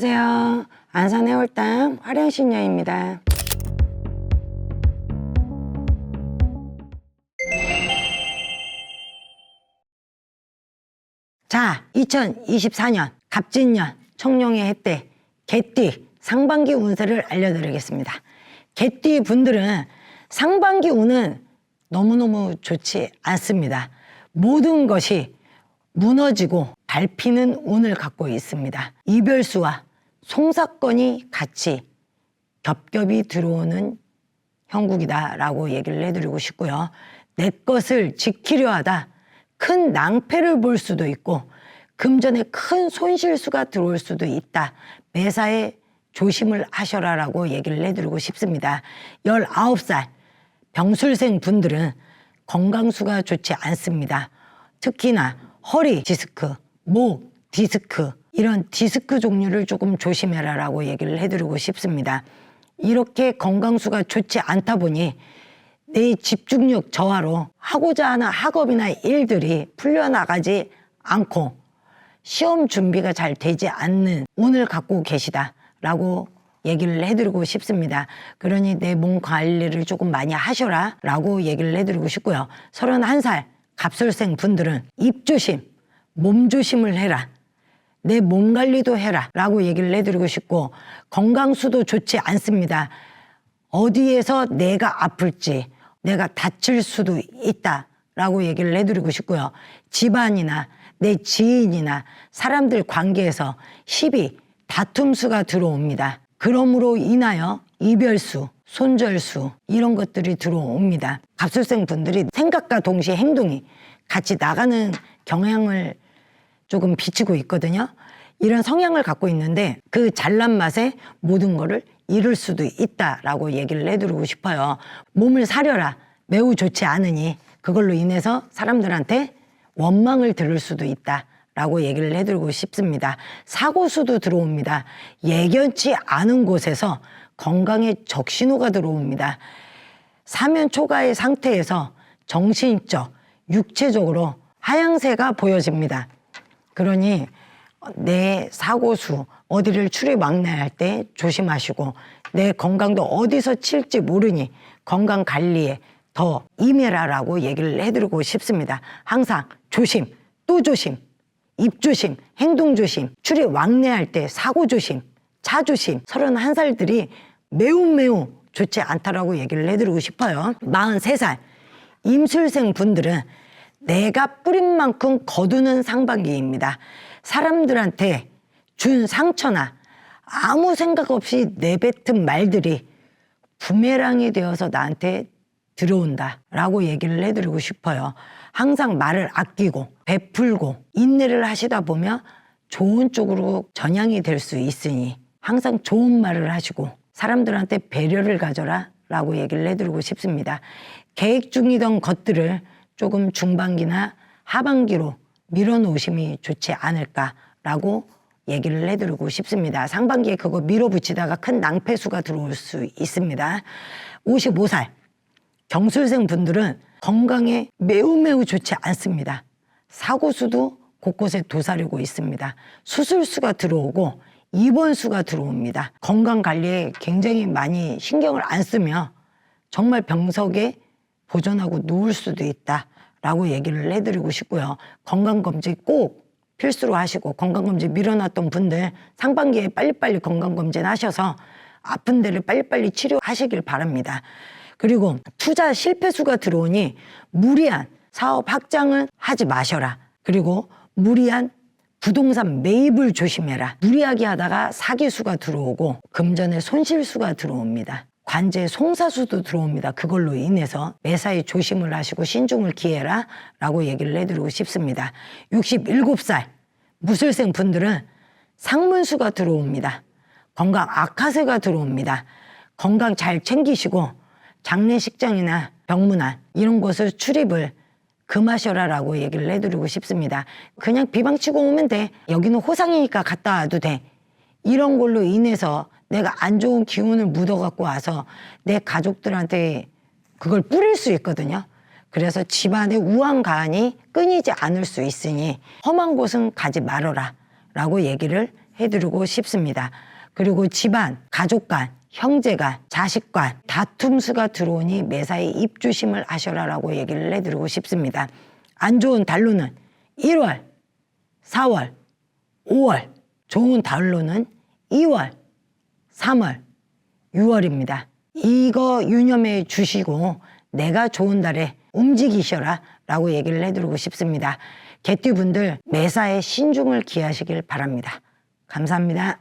안녕하세요. 안산 해월당 화령신녀입니다. 자, 2024년 갑진년 청룡의 해때 개띠 상반기 운세를 알려드리겠습니다. 개띠 분들은 상반기 운은 너무너무 좋지 않습니다. 모든 것이 무너지고 밟히는 운을 갖고 있습니다. 이별수와 송사건이 같이 겹겹이 들어오는 형국이다라고 얘기를 해드리고 싶고요. 내 것을 지키려 하다 큰 낭패를 볼 수도 있고 금전에 큰 손실수가 들어올 수도 있다. 매사에 조심을 하셔라라고 얘기를 해드리고 싶습니다. 19살 병술생 분들은 건강수가 좋지 않습니다. 특히나 허리 디스크, 목 디스크 이런 디스크 종류를 조금 조심해라라고 얘기를 해드리고 싶습니다. 이렇게 건강수가 좋지 않다 보니 내 집중력 저하로 하고자 하는 학업이나 일들이 풀려나가지 않고 시험 준비가 잘 되지 않는 운을 갖고 계시다라고 얘기를 해드리고 싶습니다. 그러니 내 몸 관리를 조금 많이 하셔라 라고 얘기를 해드리고 싶고요. 31살 갑술생 분들은 입 조심, 몸 조심을 해라. 내 몸 관리도 해라 라고 얘기를 해드리고 싶고 건강수도 좋지 않습니다. 어디에서 내가 아플지 내가 다칠 수도 있다 라고 얘기를 해드리고 싶고요. 집안이나 내 지인이나 사람들 관계에서 시비, 다툼수가 들어옵니다. 그러므로 인하여 이별수, 손절수 이런 것들이 들어옵니다. 갑술생 분들이 생각과 동시에 행동이 같이 나가는 경향을 조금 비치고 있거든요. 이런 성향을 갖고 있는데 그 잘난 맛에 모든 거를 잃을 수도 있다라고 얘기를 해드리고 싶어요. 몸을 사려라. 매우 좋지 않으니 그걸로 인해서 사람들한테 원망을 들을 수도 있다. 라고 얘기를 해드리고 싶습니다. 사고수도 들어옵니다. 예견치 않은 곳에서 건강에 적신호가 들어옵니다. 사면 초과의 상태에서 정신적, 육체적으로 하향세가 보여집니다. 그러니 내 사고수 어디를 출입왕래할 때 조심하시고 내 건강도 어디서 칠지 모르니 건강 관리에 더 임해라라고 얘기를 해드리고 싶습니다. 항상 조심, 또 조심, 입 조심, 행동 조심, 출입 왕래할 때 사고 조심, 차 조심. 31살들이 매우 매우 좋지 않다라고 얘기를 해드리고 싶어요. 43살 임술생 분들은 내가 뿌린 만큼 거두는 상반기입니다. 사람들한테 준 상처나 아무 생각 없이 내뱉은 말들이 부메랑이 되어서 나한테 들어온다 라고 얘기를 해드리고 싶어요. 항상 말을 아끼고 베풀고 인내를 하시다 보면 좋은 쪽으로 전향이 될 수 있으니 항상 좋은 말을 하시고 사람들한테 배려를 가져라 라고 얘기를 해드리고 싶습니다. 계획 중이던 것들을 조금 중반기나 하반기로 밀어놓으심이 좋지 않을까라고 얘기를 해드리고 싶습니다. 상반기에 그거 밀어붙이다가 큰 낭패수가 들어올 수 있습니다. 55살 경술생 분들은 건강에 매우 매우 좋지 않습니다. 사고 수도 곳곳에 도사리고 있습니다. 수술 수가 들어오고 입원 수가 들어옵니다. 건강 관리에 굉장히 많이 신경을 안 쓰며 정말 병석에 보존하고 누울 수도 있다라고 얘기를 해드리고 싶고요. 건강검진 꼭 필수로 하시고 건강검진 미뤄놨던 분들 상반기에 빨리빨리 건강검진 하셔서 아픈 데를 빨리빨리 치료하시길 바랍니다. 그리고 투자 실패수가 들어오니 무리한 사업 확장은 하지 마셔라. 그리고 무리한 부동산 매입을 조심해라. 무리하게 하다가 사기수가 들어오고 금전에 손실수가 들어옵니다. 관제 송사수도 들어옵니다. 그걸로 인해서 매사에 조심을 하시고 신중을 기해라 라고 얘기를 해드리고 싶습니다. 67살 무술생 분들은 상문수가 들어옵니다. 건강 악화세가 들어옵니다. 건강 잘 챙기시고 장례식장이나 병문안 이런 곳을 출입을 금하셔라 라고 얘기를 해드리고 싶습니다. 그냥 비방치고 오면 돼. 여기는 호상이니까 갔다 와도 돼. 이런 걸로 인해서 내가 안 좋은 기운을 묻어갖고 와서 내 가족들한테 그걸 뿌릴 수 있거든요. 그래서 집안의 우환가안이 끊이지 않을 수 있으니 험한 곳은 가지 말어라 라고 얘기를 해드리고 싶습니다. 그리고 집안, 가족 간, 형제 간, 자식 간 다툼수가 들어오니 매사에 입조심을 하셔라 라고 얘기를 해드리고 싶습니다. 안 좋은 달로는 1월, 4월, 5월, 좋은 달로는 2월, 3월, 6월입니다. 이거 유념해 주시고 내가 좋은 달에 움직이셔라 라고 얘기를 해드리고 싶습니다. 개띠분들 매사에 신중을 기하시길 바랍니다. 감사합니다.